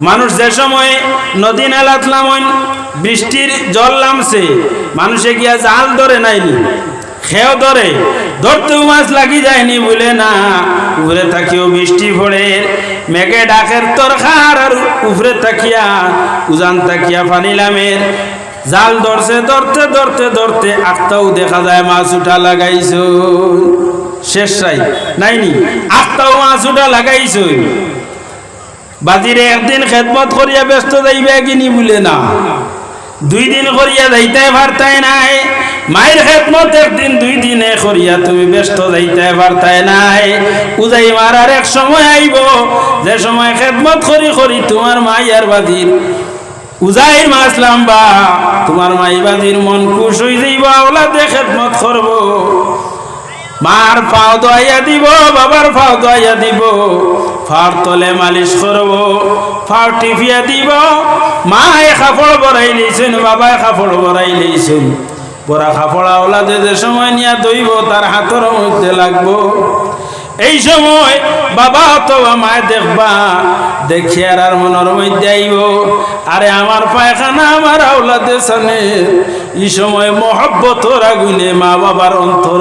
মানুষ যে সময়ে নদী নালাত নামন বৃষ্টির জল নামছে, মানুষে গিয়া জাল ধরে নাইনি খেয়েও ধরে, ধরতেও মাছ লাগি যায়নি, বলে না উপরে থাকিও বৃষ্টি পড়ে মেঘে ডাকের তরখার আর উপরে তাকিয়া উজান তাকিয়া ফানিলামের জাল ধরছে, ধরতে ধরতে ধরতে আটটাও দেখা যায় মাছ উঠা লাগাইছ শেষ রাই নাইনি আটটাও মাছ উঠা লাগাইছ বাজিরে একদিন খেদমত করিয়া ব্যস্ত যাইবে কিনি বলে না। দুই দিন করিয়া যাইতে পারতাই নাই। মায়ের খেদমত একদিন দুই দিনে করিয়া তুমি ব্যস্ত যাইতে পারতাই নাই। উজাই মারার এক সময় আইব, যে সময় খেদমত করি করি তোমার মাই আর বাজির উজাইর মাছ লাম্বা। তোমার মাই বাজির মন খুশ হয়ে যাইব ওলাদে খেদমত করব। মার পাও দোয়াইয়া দিব, বাবার পাও দোয়াইয়া দিব। ফার তলে মালিশ করব ফার টিফিয়া দিব। মায়ে কাপড় বড়াই লইছেন বাবায় কাপড় বড়াই লইছেন। বড়া কাপড় ওলাদে যে সময় নিয়া দইব তার হাতের মধ্যে লাগবো। এই সময় বাবা অথবা মায় দেখবা, দেখি আর মনের মধ্যে আইব। আরে আমার পায়খানা আমার আওলাদে সানে, এই সময় মহব্বতর আগুনে মা বাবার অন্তর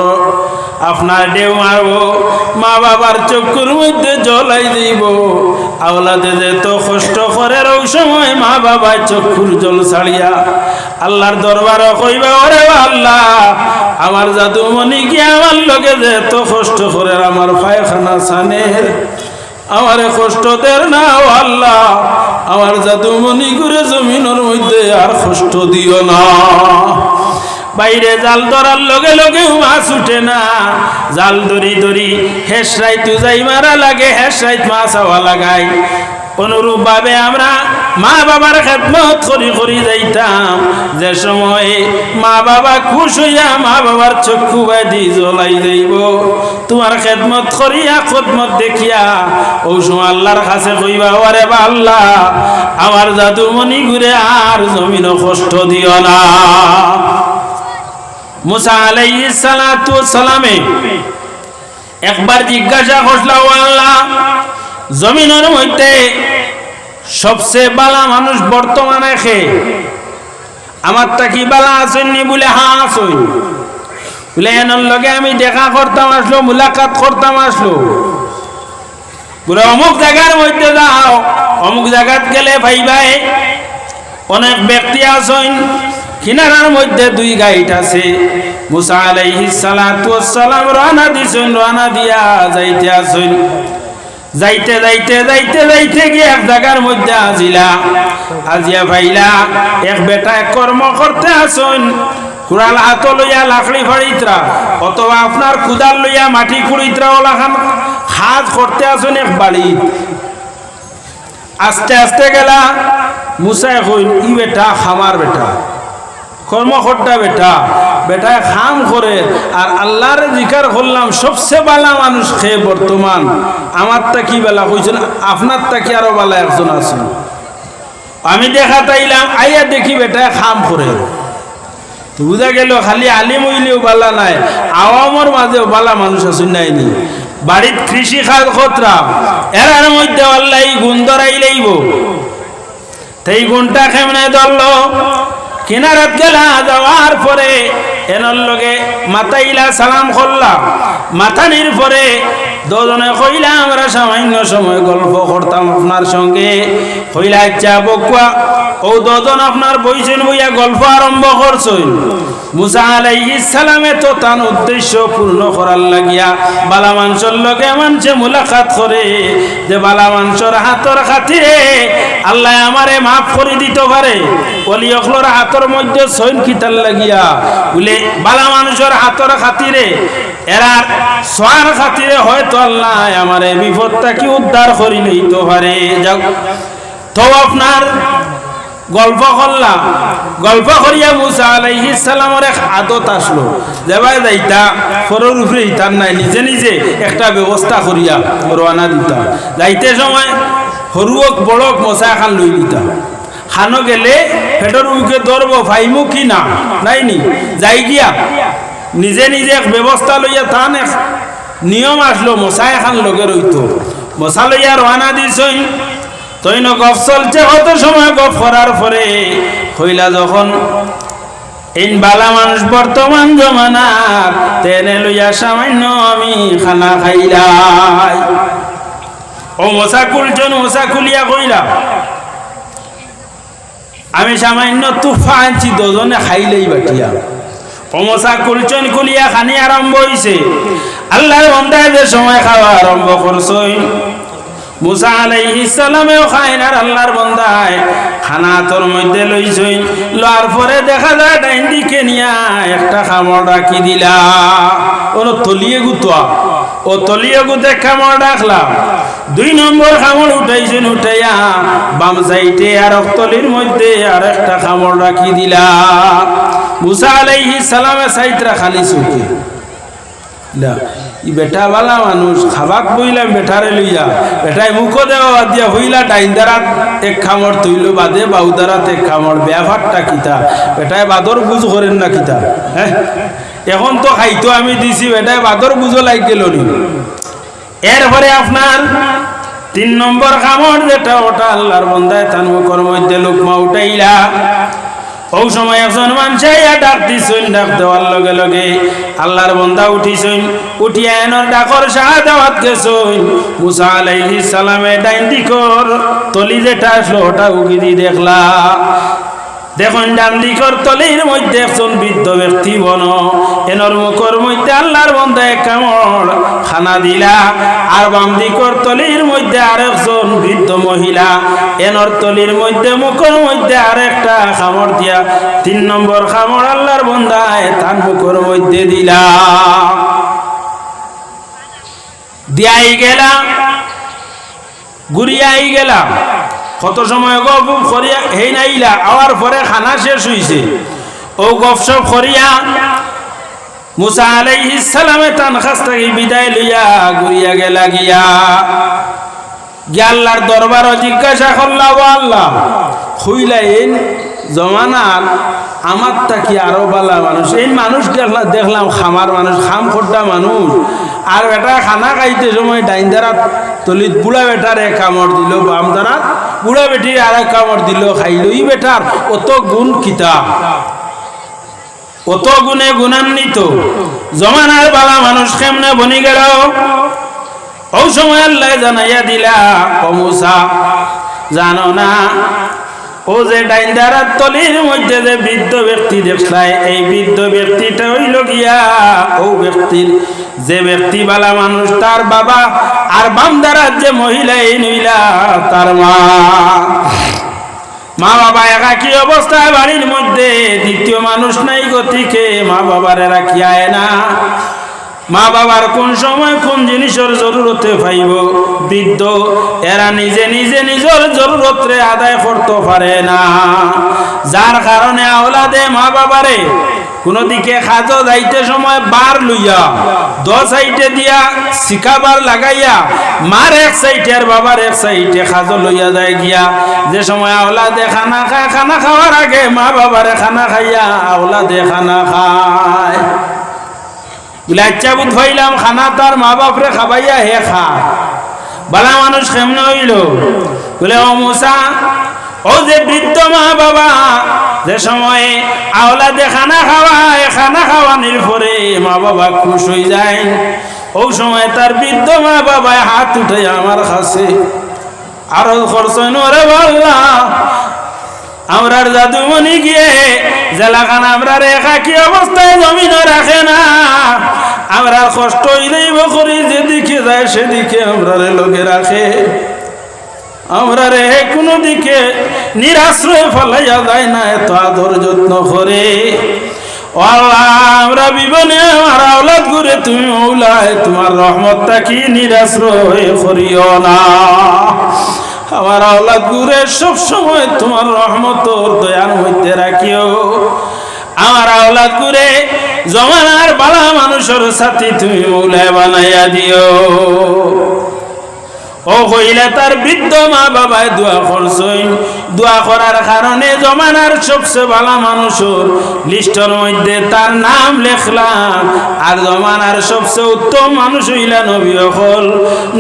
আপনার ডেউ মারবো, মা বাবার চক্ষুর মধ্যে জলাই দিব। আওলাদে যে তো কষ্ট করে ওই সময় মা বাবার চক্ষুর জল ছাড়িয়া আল্লাহর দরবার কইবা, ওরে আল্লাহ, আমার জাদু মনি কি আমার লগে যে এত কষ্ট করে আমার পায়খানা সানের আমার কষ্ট দের না আল্লাহ, আমার জাদু মনি করে জমিনের মধ্যে আর কষ্ট দিও না। বাইরে জাল ধরার লগে লগে মাছ উঠে না। জাল ধরি ধরি হেসরাই তু যাই মারা লাগে হেসরাইত মাছ হওয়া লাগাই। অনুরূপ ভাবে আমরা মা বাবার খেদমত করি করি যাইতাম। যে সময়ে মা বাবা খুশ হইয়া মা বাবার চক্ষু বাদি জ্বলাই যাইব তোমার খেদমত করিয়া খদমত দেখিয়া সময় আল্লাহর কাছে কইবা, ওরে বা আল্লাহ, আমার জাদু মনি ঘুরে আর জমিন কষ্ট দিও না। মুসা আলাইহিস সালাতু সালামে একবার জিজ্ঞাসা করল আল্লাহ, জমিনের মধ্যে সবচেয়ে বালা মানুষ বর্তমানে খে আমার তা কি বালা আসেননি বলে, হা আসই বলে, এনার লগে আমি দেখা করতাম আসলো, মুলাকাত করতাম আসলো। বলে, অমুক জায়গার মধ্যে যাও। অমুক জায়গাত গেলে ভাই ভাই, অনেক ব্যক্তি আসেন কিনারার মধ্যে দুই গাইড আছে। মুসা আলাইহিস সালাতু সালাম রানা দিছেন রানা দিয়া যাইতে আসেন। যাইতে যাইতে যাইতে যাইতে গিয়ে এক জায়গার মধ্যে আজিলা আজিয়া ভাইলা, এক বেটা এক কর্ম করতে আসুন। কুড়াল হাত লইয়া লাকড়ি ফাড়িতরা, অথবা আপনার কুদাল লইয়া মাটি খুঁড়িতরা ওলাখান হাত করতে আসুন এক বাড়ি আস্তে আস্তে গেলা। মুসাই কইন ই বেটা, খামার বেটা। কর্মকর্তা বেটা। বেটায় খাম করে। আর আল্লাহর জিকার করলাম, সবচেয়ে বালা মানুষ খেয়ে বর্তমান। আমার তা কি বেলা? কইছেন আপনার তা কি আরও বালা একজন আছেন আমি দেখা তাইলাম, আইয়া দেখি বেটায় খাম করে। বুঝা গেল, খালি আলিম হইলেও বালা নাই, আওয়ামর মাঝেও বালা মানুষ আছেন নাইনি বাড়িত কৃষি খাত খতরা, এরার মধ্যে আল্লাহ গুণ ধরাই তাই গুণটা কেমনে ধরলো? কিনারাত গেলা যাওয়ার পরে এনার লগে মাতাইলা সালাম করলাম। মাথানির পরে দুজনে কইলা, আমরা সামান্য সময় গল্প করতাম আপনার সঙ্গে। কইলা ইচ্ছা বকুয়া, ও দুজন আপনার বইছেন বইয়া গল্প আরম্ভ করছেন। মুসা আলাইহিস সালামে তো তার উদ্দেশ্য পূর্ণ করার লাগিয়া বালা মাংসর লগে মানছে মুলাকাত করে যে বালা মাংসর হাতর খাতিরে আল্লাহ আমারে মাফ করে দিতে পারে। অলি অখলর হাতর মধ্যে সৈন কিতার লাগিয়া বলে, বালা মানুষের হাতর খাতিরে, এরার সোয়ার খাতিরে হয়তো আল্লাহ, আমারে বিপদটা কি উদ্ধার করি লইতে পারে। তো আপনার গল্প করলাম। গল্প করিয়া মুসা এক আদত আসলো। যেবাই যাইতা, ফরর উপরে নাই, নিজে নিজে একটা ব্যবস্থা করিয়া রওনা দিতাম। যাইতে সময় সরুক বড়ক মশা খান লই দিতাম খানো গেলে পেটর উকে ধরব ভাইমু কি না? নাই নি? যাই গিয়া, নিজে নিজে এক ব্যবস্থা লইয়া তান এক নিয়ম আসলো মশা এখান লগে রইতো। মশা লইয়া রওনা দিছই তৈন গফ চলছে কত সময় গফ করার পরে হইলা যখন এই বালা মানুষ বর্তমান জমানার, তেনে লইয়া সামান্য আমি খানা খাইলাই ও মশা কুলছেন মশা খুলিয়া কইলা, আমি সামান্য তুফা আনছি দুজনে খাইলেই বাটিয়া। অমসা কুলচন কুলিয়া খানি আরম্ভ হইছে আল্লাহর বন্দায় যে সময় খাওয়া আরম্ভ করছই মুসা আলাইহিস সালামেও খাইন আর আল্লাহর বন্দায় খানা তোর মধ্যে লইছই লওয়ার পরে দেখা যায় ডাইন দিকে নিয়া একটা খামড় রাখি দিলা। ওর তলিয়ে গুতোয়া ও তলিয়ে গুতে খামড় রাখলাম দুই নম্বর খামড় উঠাইছেন উঠাইয়া বাম সাইডে আর তলির মধ্যে আর একটা খামড় রাখি দিলা। মুসা আলাইহিস সালামে সাইতরা খালি চুকে লা, ই বেটা বালা মানুষ, খাবাক বইলাম বেটারে লইয়া, বেটাই মুখ দেওয়া বাদ দিয়া হইলা ডাইন দ্বারাত এক খামর তৈল বাদে, বাউ দ্বারাত এক খামর ব্যাপারটা কিতা? বেটাই বাদর বুঝ করেন না কিতা? হ্যাঁ এখন তো খাইতো আমি দিছি, বেটাই বাদর বুঝো লাগ গেল নি এরপরে আপনার তিন নম্বর খামর যেটা ওটা আল্লাহর বন্দায় তার মুখর মধ্যে লোকমা উঠাইলা। ও সময় একজন মানুষ ডাক দিছইন ডাক দেওয়ার লগে লগে। আল্লাহর বন্দা উঠিছইন উঠিয়া এনর ডাকর শাহাদাওয়াত গেছইন মুসা আলাইহিস সালামে ডাইন দিকর তলি যেটা আসলো, ওটা উগি দি দেখলা। দেখুন ডান দিকর তলির মধ্যে একজন বৃদ্ধ ব্যক্তি বন। এনর মুখর মধ্যে আল্লাহর বন্ধে কামড় খানা দিলা। আর বাম দিকর তলির মধ্যে আর আরেকজন বৃদ্ধ মহিলা। এনর তলির মধ্যে মুখর মধ্যে আরেকটা খামড় দিয়া তিন নম্বর খামড় আল্লাহর বন্ধায় তার মুখর মধ্যে দিলা। দিয়াই গেলাম ঘুরিয়াই গেলাম। কত সময় গপ করিয়া হেই নাইলা আওয়ার পরে খানা শেষ হইছে। ও গপসপ করিয়া মুসা আলাইহিস সালামে তান খাস বিদায় লইয়া ঘুরিয়া গেলা গিয়া। গিয়া আল্লাহর দরবার জিজ্ঞাসা করলা, ও আল্লাহ হইলাইন জমানার আমার তাকি আরও বালা মানুষ। এই মানুষ দেখলাম দেখলাম খামার মানুষ, খাম খোট্টা মানুষ। আর বেটা খানা খাইতে সময় ডাইন দ্বারা তলিত বুড়া বেটার এক কামড় দিল, বাম দ্বারা বুড়া বেটির আর এক কামড় দিল, খাইল। ই বেটার অত গুণ কিতাব অত গুণে গুণান্বিত। জমানার বালা মানুষ কেমনে বনি গেল? ও সময় আল্লাহ জানাইয়া দিলা, ও মুসা, জানো না ও যে ডাইন্দারার তলির মধ্যে যে বৃদ্ধ ব্যক্তি দেখলাই এই বৃদ্ধ ব্যক্তিটা হইল গিয়া ও ব্যক্তির যে ব্যক্তি বালা মানুষ, তার বাবা আর বামদারার যে মহিলা এই নইলা তার মা। মা বাবা একাকি অবস্থায় বাড়ির মধ্যে দ্বিতীয় মানুষ নাই গতিকে মা বাবার এরা কি আয় না? মা বাবার কোন সময় কোন জিনিসের জরুরতে পাইব? বৃদ্ধ, এরা নিজে নিজে নিজের জরুরতরে আদায় করতে পারে না। যার কারণে আওলাদে মা বাবারে কোনো দিকে খাজো যাইতে সময় বার লইয়া দ সাইডে দিয়া শিকাবার লাগাইয়া, মার এক সাইডে আর বাবার এক সাইডে খাজো লইয়া যায় গিয়া। যে সময় আওলাদে খানা খায়, খানা খাওয়ার আগে মা বাবারে খানা খাইয়া আওলাদে খানা খায়। আচ্ছা বুধ হইলাম, খানা তার মা বাপরে খাবাইয়া হে খা। বালা মানুষ কেমন হইল? বলে, ও মুসা, ও যে বৃদ্ধ মা বাবা, যে সময়ে আওলাদে খানা খাওয়ায়, খানা খাওয়ানির পরে মা বাবা খুশ হয়ে যায়। ও সময় তার বৃদ্ধ মা বাবায় হাত উঠে আমার কাছে। আরও খরচ রে বললা আমরার জাদুমণি গিয়ে জেলাখান আমরা রেখা কি অবস্থায় জমিন রাখে না। আমরা কষ্ট হইলেই করি যেদিকে যায় সেদিকে আমরা লোকে রাখে। আমরা রে কোনো দিকে নিরাশ্রয় ফলাইয়া যায় না, এত আদর যত্ন করে। আমরা বিবনে আমার আওলাদ ঘুরে তুমি মৌলায়, তোমার রহমতটা কি নিরাশ্রয় করিও না। আমার আওলা গুরে সব সময় তোমার রহমত দয়ার হইতে রাখিও। আমার আওলা গুরে জমানার বালা মানুষের সাথে তুমি মৌলায় বানাইয়া দিও। ও কইলে তার বৃদ্ধ মা বাবায় দোয়া করছইন দোয়া করার কারণে জমানার সবচেয়ে ভালো মানুষের লিস্টের মধ্যে তার নাম লেখলাম। আর জমানার সবচেয়ে উত্তম মানুষ হইলা নবী অকল।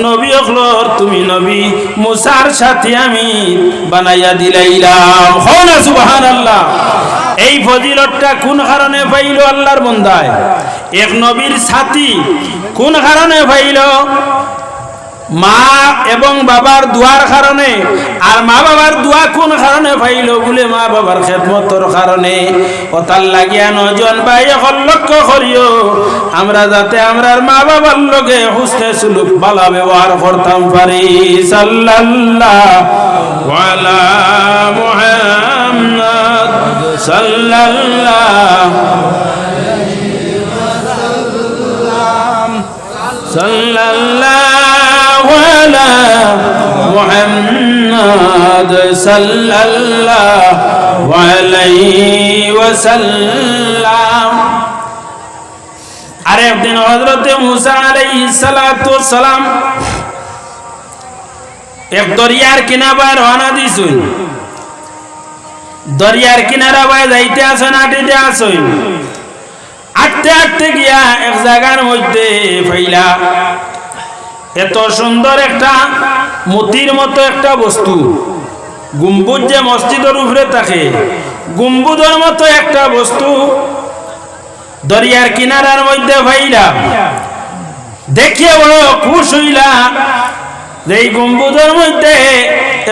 নবী অকলর তুমি নবী, মুসার সাথে আমি বানাইয়া দিলাইলাম। হন সুবাহান আল্লাহ এই ফজিলতটা কোন কারণে পাইল আল্লাহর বন্দায়? এক নবীর সাথী কোন কারণে পাইল? মা এবং বাবার দুয়ার কারণে, আর মা বাবার দোয়া কোন কারণে পাইল বলে মা বাবার খেদমতর কারণে? ওতার লাগিয়া নজন ভাই এখন লক্ষ্য করিও, আমরা যাতে আমরার মা বাবার লগে হুসনে সুলুক ভালো ব্যবহার করতাম পারি। সাল্লাল্লাহ সাল্লাল্লাহ সাল্লাল্লাহু আলা মুহাম্মদ সাল্লাল্লাহু আলাইহি ওয়াসাল্লাম আরে একদিন হযরতে মুসা সালাতু সালাম এক দরিয়ার কিনারা রওনা দিছুন। দরিয়ার কিনারা বাই যাইতে আসেন আটিতে আসেন। আটতে আটতে গিয়া এক জায়গার মধ্যে ফাইলা। এত সুন্দর একটা মতির মতো একটা বস্তু। গুম্বুজ যে মসজিদের উপরে থাকে গুম্বুদের মতো একটা বস্তু দরিয়ার কিনারার মধ্যে ভাইলাম। দেখিয়ে বড় খুশ হইলা এই গম্বুজের মধ্যে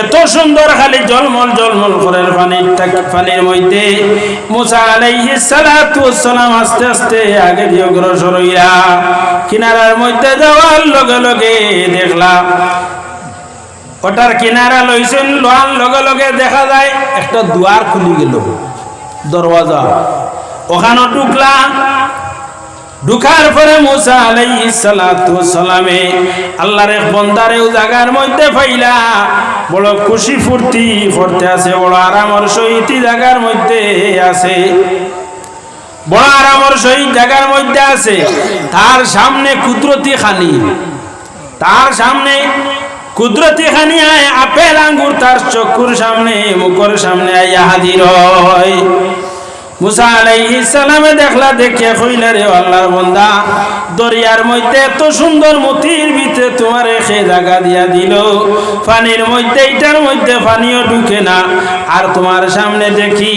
এত সুন্দর খালি জলমল জলমল করে পানির পানির মধ্যে মুসা আলাইহিস সালাতু ওয়াসসালাম আস্তে আস্তে আগে দিয়ে অগ্রসর হইয়া কিনারার মধ্যে যাওয়ার লগে লগে দেখলা। ওটার কিনারা লইছেন লোহার লগে লগে দেখা যায় একটা দুয়ার খুলি গেল, দরওয়াজা। ওখানে ঢুকলা ঢুকার পরে মুসা আলাইহিস সালাতু সালামে আল্লাহর এক বন্দারে ও জায়গার মধ্যে পাইলা বড় খুশি ফুর্তি করতে আছে বড় আরামর সহিত এই জায়গার মধ্যে আছে বড় আরামর সহিত জায়গার মধ্যে আছে তার সামনে কুদরতি খানি। তার সামনে কুদরতি খানি আয়, আপেল আঙ্গুর তার চক্ষুর সামনে, মুখর সামনে আইয়া হাজির হয়। মুসা আলাইহিস সালামে দেখলা দেখে কইলা রে আল্লাহর বান্দা, দরিয়ার মধ্যে এত সুন্দর মতির ভিতরে তোমার সে জায়গা দিয়া দিল। পানির মধ্যে, এটার মধ্যে পানিও ঢুকে না। আর তোমার সামনে দেখি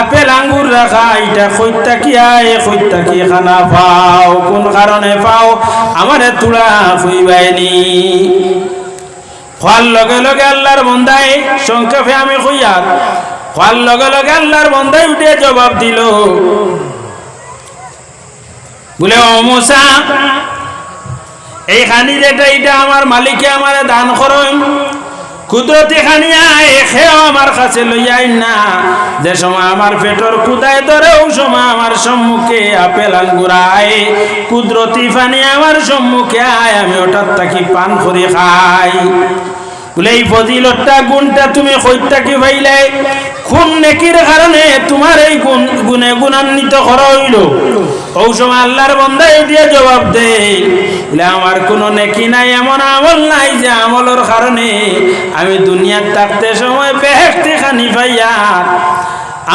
আপেল আঙ্গুর রাখা, এটা কইতা কি আয় কইতা কি খানা পাও? কোন কারণে পাও? আমারে তুলা কইবাইনি খোয়ার লগে লগে আল্লাহর বন্দায় সংক্ষেপে আমি কইয়ার খোয়ার লগে লগে আল্লাহর বন্দায় উঠে জবাব দিল। বলে, ও মুসা এই খানির এটা আমার মালিকে আমার দান করেন। কুদরতি খানিয়া খেয়েও আমার কাছে লইয়াই না। যে সময় আমার পেটর কুদায় ধরে, ও সময় আমার সম্মুখে আপেল আঙ্গুরায়। কুদরতি পানি আমার সম্মুখে আয়, আমি ওটার তাকি পান করে খাই। বলে, এই ফজিলতটা, গুণটা তুমি কইতা কি ভাইলে? খুন নেকির কারণে তোমার এই গুণ, গুণে গুণান্বিত করা হইল। ও সময় আল্লাহর বন্দাই দিয়ে জবাব দে বলে আমার কোনো নেকি নাই, এমন আমল নাই যে আমলের কারণে আমি দুনিয়ার থাকতে সময় বেহেস্তি খানি পাইয়া,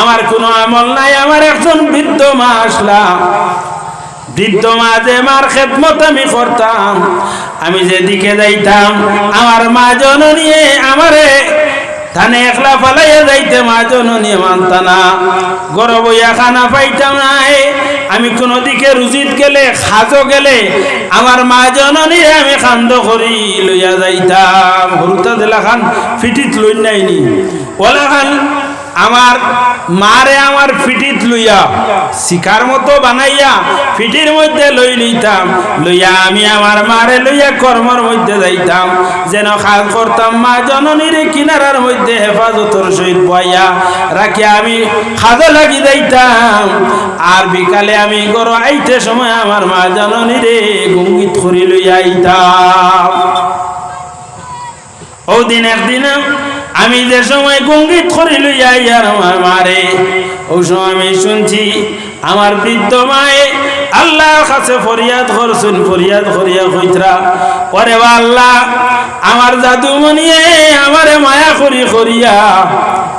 আমার কোনো আমল নাই, আমার একজন বৃদ্ধ মা আসলাম বৃদ্ধ মাঝে মার খেদমত আমি করতাম। আমি যেদিকে যাইতাম, আমার মা জননী আমারে থানে একলা ফালাইয়া যাইতে মা জননী মানতা না। গরব বইয়া খানা পাইতাম না আমি কোনো দিকে রুজিত গেলে, খাজো গেলে, আমার মা জননী আমি খান্দ করি লইয়া যাইতাম। হরুতা দিলা খান ফিটিত লই নাইনি ওলা খান আমার মারে আমার ফিটিত লইয়া শিকার মতো বানাইয়া ফিটির মধ্যে লই লইতাম। লইয়া আমি আমার মারে লইয়া কর্মর মধ্যে যাইতাম। যেন কাজ করতাম মা জননীর কিনারার মধ্যে হেফাজতর সহিত বইয়া রাখি আমি খাজা লাগি যাইতাম। আর বিকালে আমি গরো আইতে সময় আমার মা জননীরে গুঙ্গিত করি লইয়া আইতাম। ও দিন একদিন আমি যে সময় গঙ্গিত করি লইয়া ইয়ার আমার মারে, ও সময় আমি শুনছি আমার বৃদ্ধ মায়ে, আল্লাহর কাছে ফরিয়াদ করছুন, ফরিয়াদ করিয়া কইতরা, ওরে বা আল্লাহ, আমার জাদু মনিয়ে আমারে মায়া করি করিয়া,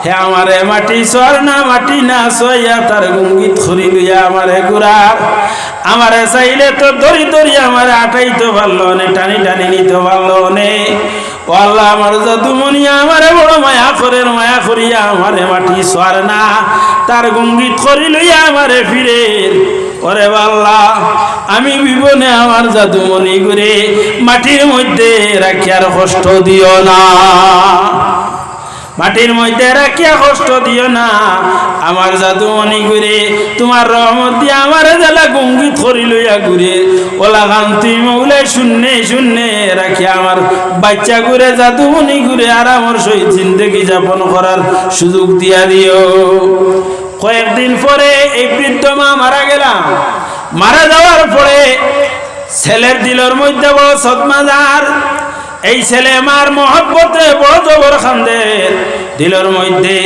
হে আমারে মাটি সর না মাটি না সইয়া তার গঙ্গিত করি লইয়া আমারে গুড়ার আমারে চাইলে তো দড়ি দড়ি আমারে আটাইতে পারল নে, টানি টানি নিতে পারল নে ও আল্লাহ আমার জাদু মনিয়া আমারে বড় মায়া করে মায়া করিয়া আমারে মাটি সর না। তার গঙ্গিত করি লইয়া আমারে ফিরে। ওরে বাল্লা, আমি বিবনে আমার জাদুমণি করে মাটির মধ্যে রাখিয়ার কষ্ট দিও না। মাটির মধ্যে রাখিয়া কষ্ট দিও না। আমার জাদুমণি ঘুরে তোমার রহমত দিয়ে আমার জেলা গঙ্গিত করি লইয়া ঘুরে। ওলা গান তুই মৌলে শূন্যে শূন্যে রাখিয়া আমার বাচ্চা ঘুরে জাদুমণি ঘুরে আর আমার সহিত জিন্দগি যাপন করার সুযোগ দিয়া দিও। কয়েকদিন পরে এই বৃদ্ধ মা মারা গেলাম। মারা যাওয়ার পরে ছেলের দিলের মধ্যে বড় সদমাজার এই ছেলে মার মহব্বতে বড় জবর খান্দে। দিলর মধ্যে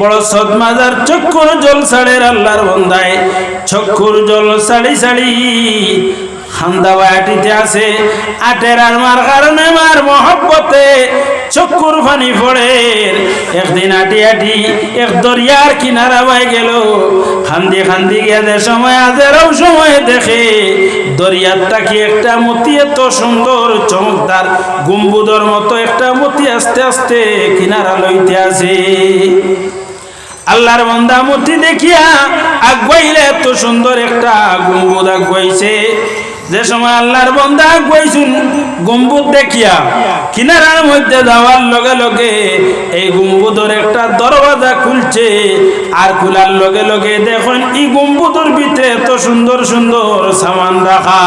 বড় সদমাজার চক্ষুর জল সাড়ের আল্লাহর বন্ধায়। চক্ষুর জল সাড়ি সাড়ি খান্দা বায়াটিতে আছে। আটের আর মার কারণে মার মহব্বতে চক্ষুর ফানি পড়ে। একদিন আটি আটি এক দরিয়ার কিনারা বাই গেল। খান্দি খান্দি গিয়ে সময় আজেরাও সময় দেখে। দরিয়ারটা কি একটা মতি এত সুন্দর, চমকদার গুম্বুদর মতো একটা মতি আস্তে আস্তে কিনারা লইতে আছে আল্লাহর বন্দা মূর্তি দেখিয়া আগুয়াইলে এত সুন্দর একটা গম্বুদ আগুয়াইছে। যে সময় আল্লাহর বন্দা আগুয়াইছুন গম্বুদ দেখিয়া, কিনারার মধ্যে যাওয়ার লগে লগে এই গম্বুদর একটা দরওয়াজা খুলছে। আর খোলার লগে লগে দেখুন, এই গম্বুদর ভিতরে এত সুন্দর সুন্দর সামান রাখা।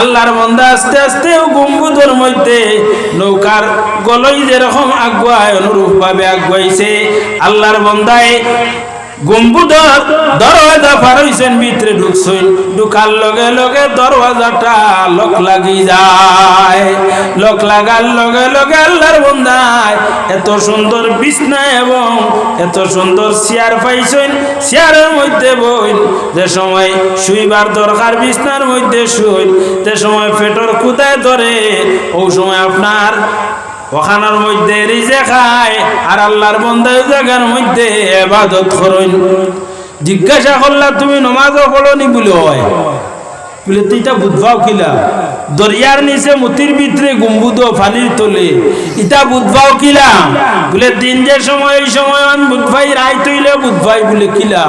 আল্লাহর বন্দা আস্তে আস্তে গম্বুদর মধ্যে নৌকার গলই যেরকম আগুয়ায় অনুরূপ ভাবে আগুয়াইছে। আল্লাহর বন্দায় গম্বুদর দরওয়াজা পার হইছেন, ভিতরে ঢুকছেন। ঢুকার লগে লগে দরওয়াজাটা লক লাগি যায়। লক লাগার লগে লগে আল্লাহর বন্দায় এত সুন্দর বিছনা এবং এত সুন্দর চেয়ার পাইছেন, চেয়ারের মধ্যে বইন। যে সময় শুইবার দরকার বিছনার মধ্যে শুইন, যে সময় পেটর কুদায় ধরে, ওই সময় আপনার ওখানের মধ্যে রিজে খায়, আর আল্লাহর বন্ধের জায়গার মধ্যে এবাদত করুন। জিজ্ঞাসা করলা তুমি নমাজও করি বলে হয় বলে, তুই তা বুধবাও কিলা? দরিয়ার নিচে মতির ভিতরে গুম্বুদ ফানির তোলে। ইটা বুধবাও কিলা বলে, দিন যে সময়, এই সময় বুধভাই রায় তৈলে বুধভাই বলে কিলা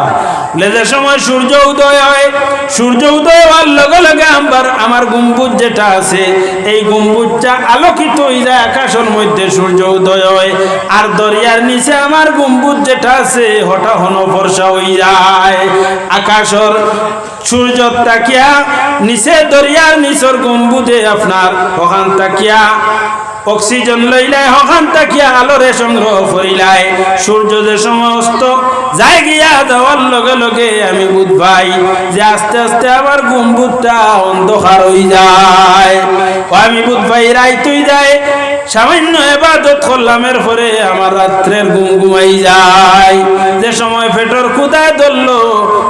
বলে, যে সময় সূর্য উদয় হয়, সূর্য উদয় হওয়ার লগে লগে আমার আমার গম্বুজ যেটা আছে, এই গম্বুজটা আলোকিত হয়ে যায় আকাশের মধ্যে সূর্য উদয় হয়। আর দরিয়ার নিচে আমার গম্বুজ যেটা আছে, হঠাৎ হন বর্ষা হয়ে যায়। আকাশের সূর্য তাকিয়া, নিচে দরিয়ার নিচর গম্বুজে আপনার ওখান তাকিয়া। অক্সিজেন লইলাই ওখান তাকিয়া আলোরে সংগ্রহ করিলাই সূর্য যে সমস্ত যাই গিয়া দেওয়ার লগে লগে আমি বুধ ভাই, যে আস্তে আস্তে আমার গুম্বুদটা অন্ধকার হয়ে যায়। আমি বুধ ভাই রাইতুই যায়। সামান্য এবাদত করলামের পরে আমার রাত্রের ঘুম ঘুমাই যায়। যে সময় পেটর কুদায় ধরলো,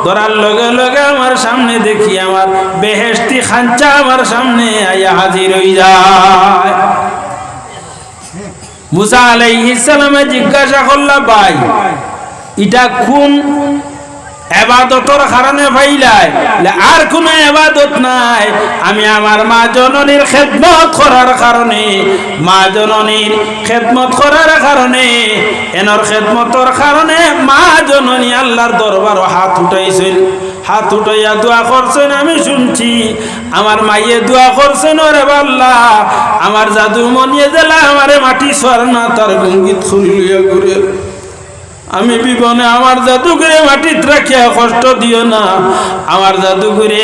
ধরার লগে লগে আমার সামনে দেখি আমার বেহেস্তি খাঞ্চা আমার সামনে আইয়া হাজির হয়ে যায়। মুসা আলাইহিস সালামে জিজ্ঞাসা করলা, ভাই, এটা কোন এবাদতর কারণে ভাইলাই আর কোন এবাদত নাই। আমি আমার মা জননীর খেদমত করার কারণে, মা জননীর খেদমত করার কারণে, এনর খেদমতর কারণে মা জননী আল্লাহর দরবার হাত উঠাইছেন। হাত উঠাইয়া দোয়া করছেন, আমি শুনছি। আমার মাইয়ে দোয়া করছেন, ওরে বাল্লা। আমার জাদু মনিয়ে দিলা আমারে মাটি স্বর্ণা, তার গঙ্গিত খুলিয়া ঘুরে। আমি বিবনে আমার জাদুঘরে মাটিত রাখিয়া কষ্ট দিও না। আমার জাদুঘরে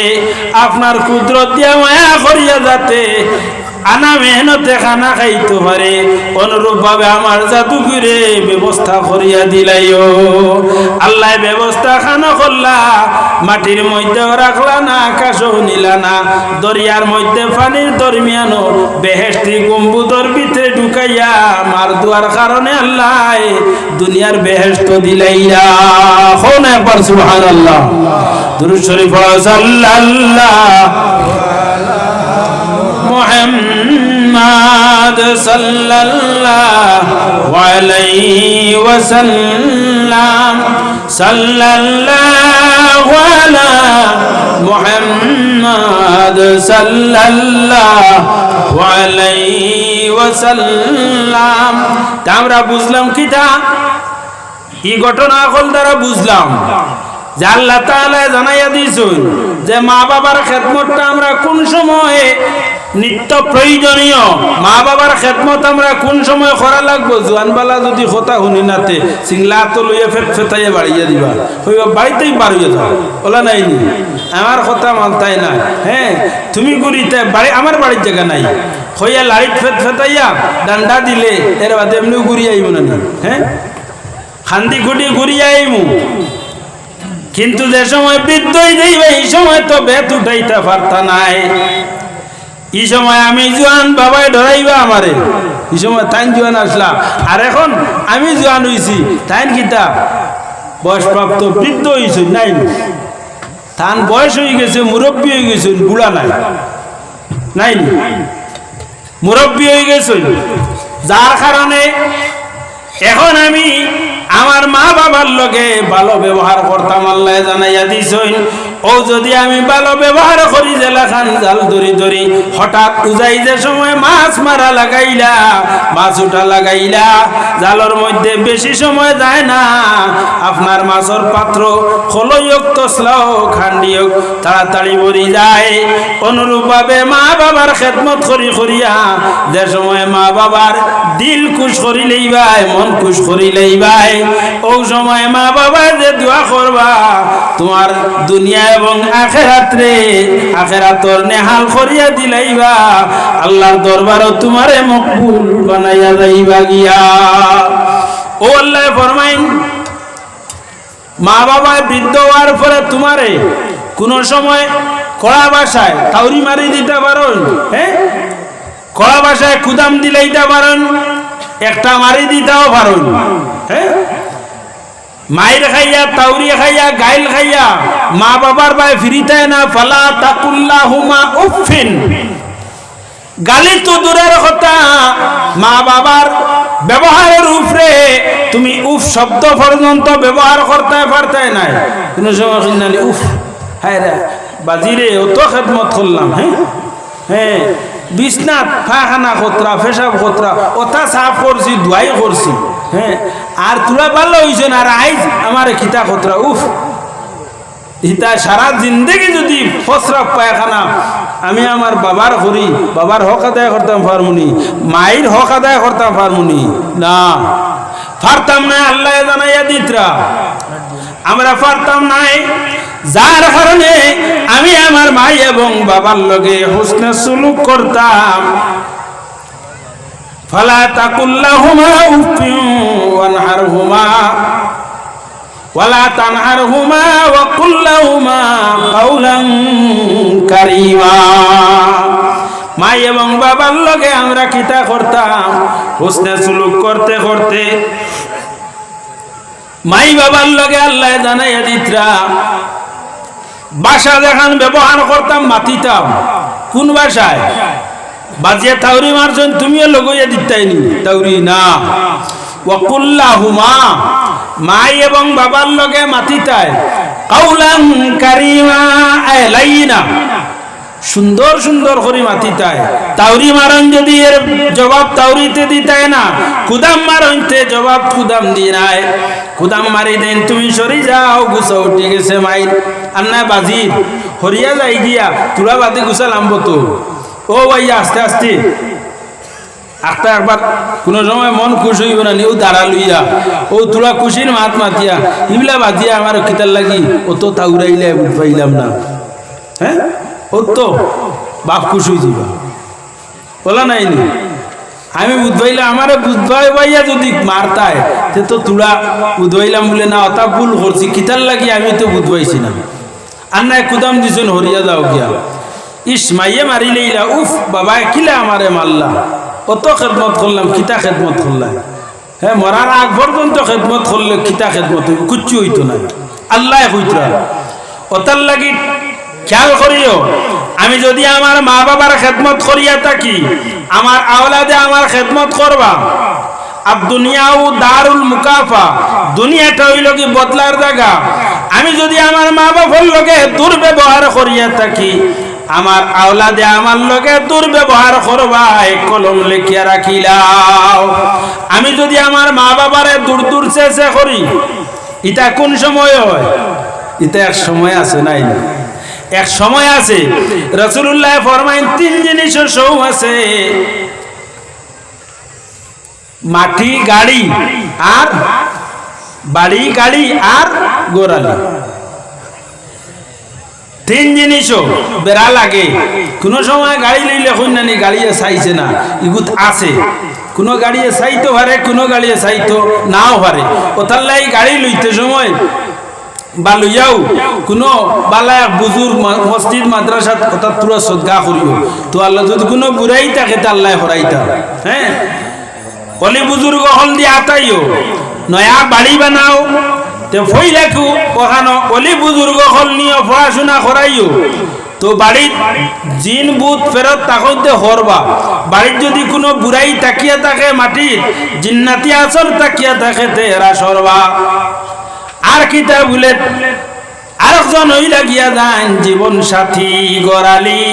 আপনার কুদরত দিয়া মায়া করিয়া যাতে আনা মেহনতে খানা খাইতে পারে। অনুরূপ ভাবে আমার জাদুঘরে ব্যবস্থা করিয়া দিলাইও। আল্লাহ ব্যবস্থা খানা করলা, মাটির মধ্যে রাখলা না, আকাশও নিলা না। দরিয়ার মধ্যে পানির দরমিয়ানো বেহেস্তি গম্বুদর ভিতরে ঢুকাইয়া মার দুয়ার কারণে আল্লাহ দুনিয়ার বেহেস্ত দিলাইয়া। হো না একবার সুবহানাল্লাহ। দুরুদ শরীফ পড়ো সাল্লাল্লাহ محمد صلى الله عليه وسلم صلى الله على محمد صلى الله عليه وسلم তা আমরা বুঝলাম কি তা এই ঘটনা হল দ্বারা বুঝলাম যে আল্লাহ তাআলা জানাইয়া দিয়েছেন যে মা বাবার খেদমতটা আমরা কোন সময়ে নিত্য প্রয়োজনীয়। মা বাবার খেদমত আমরা কোন সময় করা লাগবো? জোয়ানবালা যদি কথা শুনি নাতে সিংলা তো লইয়া ফেট ফেটাইয়া বাড়িয়ে দিবা। হইবা বাড়িতেই বাড়িয়ে যাও ওলা নাই নি? আমার কথা মানতাই না। হ্যাঁ তুমি গুড়িতে বাড়ি আমার বাড়ির জায়গা নাই। হইয়া লাইট ফেট ফেটাইয়া ডান্ডা দিলে এর বাদে এমনি ঘুরিয়ে আইব না নি, হ্যাঁ? খান্দি খুঁটি ঘুরিয়ে আইমু। কিন্তু যে সময় বিদ্যুৎ দিবে এই সময় তো বেত উঠাইতে পারতা নাই। এই সময় আমি জোয়ান বাবাই ধরাইবা আমারে। এই সময় তাইন জোয়ান আসলা। আর এখন আমি জোয়ান হইছি। তাইন কিতা? বয়সপ্রাপ্ত বৃদ্ধ হইছে নাই তান বয়স হয়ে গেছে, মুরব্বী হয়ে গেছে বুড়া নাই। নাই মুরব্বী হয়ে গেছে যার কারণে এখন আমি আমার মা বাবার লগে ভালো ব্যবহার করতাম, আল্লাহ জানাইয়া দিছইন ও যদি আমি ভালো ব্যবহার করি যে লেখান জাল ধরি ধরি, হঠাৎ উজাই যে সময় মাছ মারা লাগাইলা, মাছ উঠা লাগাইলা, জালর মধ্যে বেশি সময় যায় না। আপনার মাছের পাত্র খলইক তসলাও খান্ডিয়ক তাড়াতাড়ি ভরি যায়। অনুরূপভাবে মা বাবার খেদমত করি করিয়া, যে সময় মা বাবার দিল খুশ করি লইবাই, মন খুশ করি লইবাই, ও সময় মা বাবা যে দোয়া করবা, তোমার দুনিয়া এবং আখেরাত্রে আখেরাতর নেহাল করিয়া দিলাইবা, আল্লাহর দরবারও তোমারে মকবুল বানাইয়া যাইবা গিয়া। ও আল্লাহ ফরমাইন মা বাবা বৃদ্ধ হওয়ার পরে তোমারে কোন সময় কড়া বাসায় তাউরি মারি দিতে পারন হ্যাঁ কড়া বাসায় কুদাম দিলাইতে পারেন একটা মারি দিতেও পারেন হ্যাঁ মায়ের খাইয়া তাউরি খাইয়া, গাইল খাইয়া, মা বাবার বাই ফিরিতে না, ফালা তাকুল্লা হুমা উফিন গালি তো দূরের কথা, মা বাবার ব্যবহারের উপরে তুমি উফ শব্দ পর্যন্ত ব্যবহার করতে পারতে নাই। কোনো সময় উফ হ্যাঁ রে বাজিরে, অত খেদমত করলাম হ্যাঁ? হ্যাঁ বিছনাথ ফাখানা খতরা পেশাব খতরা ওটা সাফ করছি ধুয়াই করছি হ্যাঁ? আর তোরা ভালো হয়েছে না, আর আইজ আমার খিতা খতরা, উফ। ইতা সারা জিন্দগি যদি ফসরাফ পায়খানা, আমি আমার বাবার করি, বাবার হক আদায় করতাম ফার্মুনি, মায়ের হক আদায় করতাম ফার্মুনি, না। পারতাম না, আল্লাহ জানাইয়া দিতরা। আমরা পারতাম নাই যার কারণে আমি আমার মাই এবং বাবার লগে হুসনে সুলুক করতাম। ফালা তাকুল্লাহুমা উফিউ ওয়ানহারহুমা, ওয়ালা তানহারহুমা ওয়া কুল্লাহুমা কাউলান কারীমা। মা এবং বাবার লগে আমরা কিতা করতাম, হুসনে সুলুক করতে করতে। মাই বাবার লগে আল্লাহ জানাইয়া দিতরা বাসা দেখান, ব্যবহার করতাম, মাতিতাম। কোন বাসায়? বাজিয়া তাউরি মারছেন তুমিও লগইয়া দিতাইনি তাউরি না। ওয়াকুল্লা হুমা মাই এবং বাবার লগে মাতিতায় কাউলাম কারিমা এলাইনা লাইনা সুন্দর সুন্দর করে মাতিতায় তাউরি মারন যদি এর জবাব তাউরিতে দিতায় না, কুদাম মারনতে জবাব কুদাম দিয়ে নাই। কুদাম মারি দেন, তুমি সরি যাও, গুছা উঠে গেছে মাই আর না বাজির হরিয়া যাই গিয়া, তুলা বাদি গুছা লাম্ব তো। ও ভাইয়া আস্তে আস্তে। একটা একবার, কোনো সময় মন খুশি হইব না ও দাঁড়া লইয়া। ও তুলা খুশির মাত মাতিয়া, ইবলা বাতিয়া আমার কিতার লাগি ও তো তাউরাইলে পাইলাম না। হ্যাঁ? তো বাপ খুশি যাবা বলা নাই নি? আমি বুধবাইলে আমারে বুধবাই বাইয়া যদি মারতায়, তে তো তুলা বুধবাইলাম বলে, না, অতা ভুল করছি, কিতার লাগি আমি তো বুধবাইছি না। আর নাই কুদাম দিছেন, হরিয়া যাও গিয়া। ইস, মাইয়ে মারিলেইলা উফ, বাবা, কিলা আমারে মারলা? অত খেদমত করলাম, কিতা খেদমত করলাম হ্যাঁ মরার আগ পর্যন্ত খেদমত করলে কিতা খেদমত কুচ্ছু হইতো না আল্লাহ হইতো ওতার লাগি খেয়াল করিও, আমি যদি আমার মা বাবার খেদমত করিয়া থাকি, আমার আওলাদে আমার খেদমত করবা। আর দুনিয়াও দারুল মুকাফা, দুনিয়াটা হইল কি বদলার জায়গা। আমি যদি আমার মা বাবার লগে দুর্ব্যবহার করিয়া থাকি, আমার আওলাদে আমার লগে দুর্ব্যবহার করবা, এক কলম লেখিয়া রাখিলাও। আমি যদি আমার মা বাবারে দূর দূর চেষ্টা করি, এটা কোন সময় হয়? এটা এক সময় আছে, নাই? না এক সময় আছে রসুল্লাহ ফরমাইন তিন জিনিসের সৌ আছে। মাটি, গাড়ি আর বাড়ি, গাড়ি আর গোড়ালি। তিন জিনিসও বেড়া লাগে। কোনো সময় গাড়ি লইলে কই নানি গাড়িয়ে চাইছে না, ইগুত আছে। কোনো গাড়িয়ে চাইতে পারে, কোনো গাড়িয়ে চাইতো নাও পারে। ওতার লাই গাড়ি লইতে সময় বা লইয়াও কোনো বালা বুজুর মসজিদ মাদ্রাসা অর্থাৎ পুরো সদগা করিও তো আল্লাহ যদি কোনো বুড়াই থাকে, তা আল্লাহ হরাইতা হ্যাঁ অলি বুজুর্গ হল দিয়ে আতাইও। নয়া বাড়ি বানাও। তে ফই রাখু ওখানো অলি বুজুর্গ হল নিয়ে পড়াশোনা করাইও তো বাড়ির জিন বুধ ফেরত তাকইতে হরবা বাড়ির যদি কোনো বুড়াই তাকিয়া থাকে মাটির জিন্নাতি আসর তাকিয়া থাকে, তে এরা সরবা আর কিতা বলে আরেকজন ওই লাগিয়া যান জীবন সাথী গড়ালি।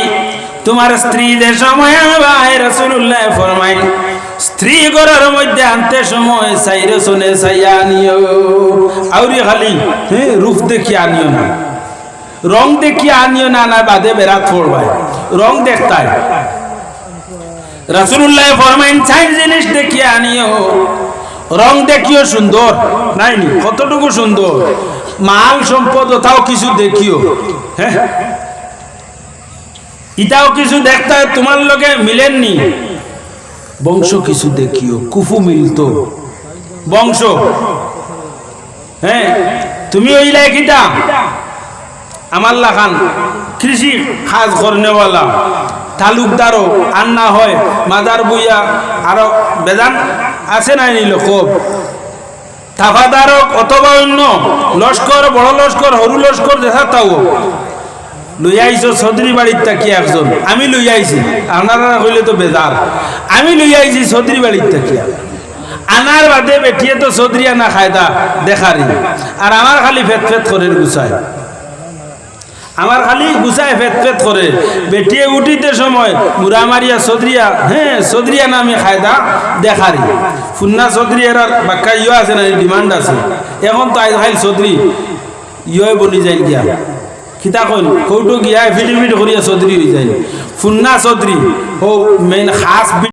তোমার স্ত্রীদের সময় ভাই রসুল্লাহ ফরমাইন। স্ত্রী ঘরের মধ্যে আনতে সময় চাইরে শুনে চাইয়া আনিও আউরি খালি হ্যাঁ রূপ দেখি আনিও না। রং দেখি আনিও না না বাদে বেড়াত পড়বাই রং দেখতাই রসুল্লাহ ফরমাইন, চাই জিনিস দেখি আনিও। রং দেখিও সুন্দর। নাই কতটুকু সুন্দর? মাল সম্পদ ওটাও কিছু দেখিও হ্যাঁ? ইটাও কিছু দেখতে তোমার লগে মিলেননি? বংশ কিছু দেখিও, কুফু মিলতো। বংশ হ্যাঁ? তুমি ওই কিটা আমার লাখান কৃষি কাজ করনেওয়ালা, তালুকদারও আন্না হয় মাদার বুইয়া, আরও বেদান? আছে নাই নিল খুব তাফাদারক অথবা অন্য লস্কর, বড় লস্কর সরু লস্কর দেখা তাও। লই আইছো চৌধুরী বাড়ির তাকি একজন। আমি লই আইছি। আপনারা কইলে তো বেজার আমি লই আইছি চৌধুরী বাড়ির তাকিয়া আনার বাদে বেটিয়ে তো চৌধুরী আনা খায়দা দেখারি আর আমার খালি ফেত ফেত করে গুছায় আমার খালি গুছায় ফেত ফেত করে। বেটিয়ে উঠিতে সময় মুরা মারিয়া চৌধুরিয়া হ্যাঁ চৌধুরিয়া নামে খায়দা দেখারি। ফুন্না চৌধুরিয়ার বাক্কা ইয়ে আছে না ডিমান্ড আছে। এখন তো আইজ খাইল চৌধুরী ইয়ে বনি যায় গিয়া। খিতা কইন কৌটো গিয়া এফিডেভিট করিয়া চৌধুরী হয়ে যায়। ফুন্না চৌধুরী ও মেইন খাস